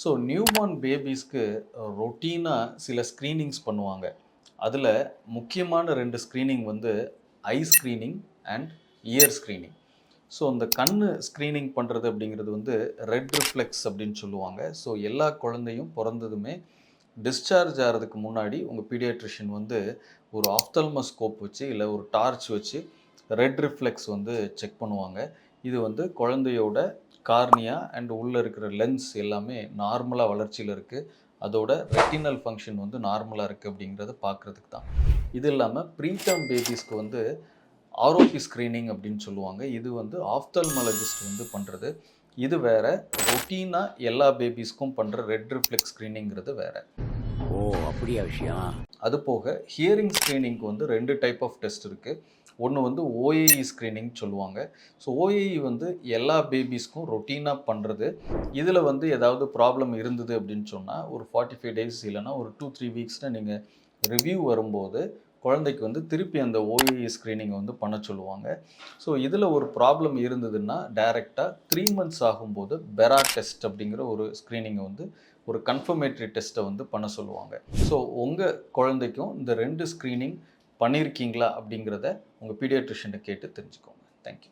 So newborn பேபிஸ்க்கு ரொட்டீனாக சில screenings பண்ணுவாங்க. அதில் முக்கியமான ரெண்டு ஸ்க்ரீனிங் வந்து eye screening and ear screening so அந்த கண் ஸ்க்ரீனிங் பண்ணுறது அப்படிங்கிறது வந்து ரெட் ரிஃப்ளெக்ஸ் அப்படின்னு சொல்லுவாங்க. ஸோ எல்லா குழந்தையும் பிறந்ததுமே டிஸ்சார்ஜ் ஆகிறதுக்கு முன்னாடி உங்கள் பீடியாட்ரிஷியன் வந்து ஒரு ஆஃப்தல்மோஸ்கோப் வச்சு இல்லை ஒரு டார்ச் வச்சு ரெட் ரிஃப்ளெக்ஸ் வந்து செக் பண்ணுவாங்க. இது வந்து குழந்தையோட கார்னியா அண்ட் உள்ளே இருக்கிற லென்ஸ் எல்லாமே நார்மலாக வளர்ச்சியில் இருக்குது அதோட ரெட்டினல் ஃபங்க்ஷன் வந்து நார்மலாக இருக்குது அப்படிங்கிறத பார்க்குறதுக்கு தான். இது இல்லாமல் ப்ரீடம் பேபிஸ்க்கு வந்து ஆரோபி ஸ்க்ரீனிங் அப்படின்னு சொல்லுவாங்க. இது வந்து ஆஃப்தல்மாலஜிஸ்ட் வந்து பண்ணுறது இது வேற ரொட்டீனாக எல்லா பேபிஸ்க்கும் பண்ணுற ரெட் ரிஃப்ளெக்ஸ் ஸ்க்ரீனிங்கிறது வேற. ஓ அப்படியா விஷயம். அது போக ஹியரிங் ஸ்க்ரீனிங்க்கு வந்து ரெண்டு டைப் ஆஃப் டெஸ்ட் இருக்குது ஒன்று வந்து ஓஏஇ ஸ்க்ரீனிங் சொல்லுவாங்க. ஸோ ஓஏஇ வந்து எல்லா பேபிஸ்க்கும் ரொட்டீனாக பண்ணுறது இதில் வந்து ஏதாவது ப்ராப்ளம் இருந்தது அப்படின்னு சொன்னால் ஒரு ஃபார்ட்டி ஃபைவ் டேஸ் இல்லைன்னா ஒரு டூ த்ரீ வீக்ஸில் நீங்கள் ரிவ்யூ வரும்போது குழந்தைக்கு வந்து திருப்பி அந்த ஓஏஇ ஸ்க்ரீனிங் வந்து பண்ண சொல்லுவாங்க. ஸோ இதில் ஒரு ப்ராப்ளம் இருந்ததுன்னா டைரெக்டாக த்ரீ மந்த்ஸ் ஆகும்போது பெரா டெஸ்ட் அப்படிங்கிற ஒரு ஸ்க்ரீனிங்கை வந்து ஒரு கன்ஃபர்மேட்ரி டெஸ்ட்டை வந்து பண்ண சொல்லுவாங்க. ஸோ உங்கள் குழந்தைக்கும் இந்த ரெண்டு ஸ்க்ரீனிங் பண்ணியிருக்கீங்களா அப்படிங்கிறத உங்கள் பீடியாட்ரிஷியனை கேட்டு தெரிஞ்சுக்கோங்க. தேங்க்யூ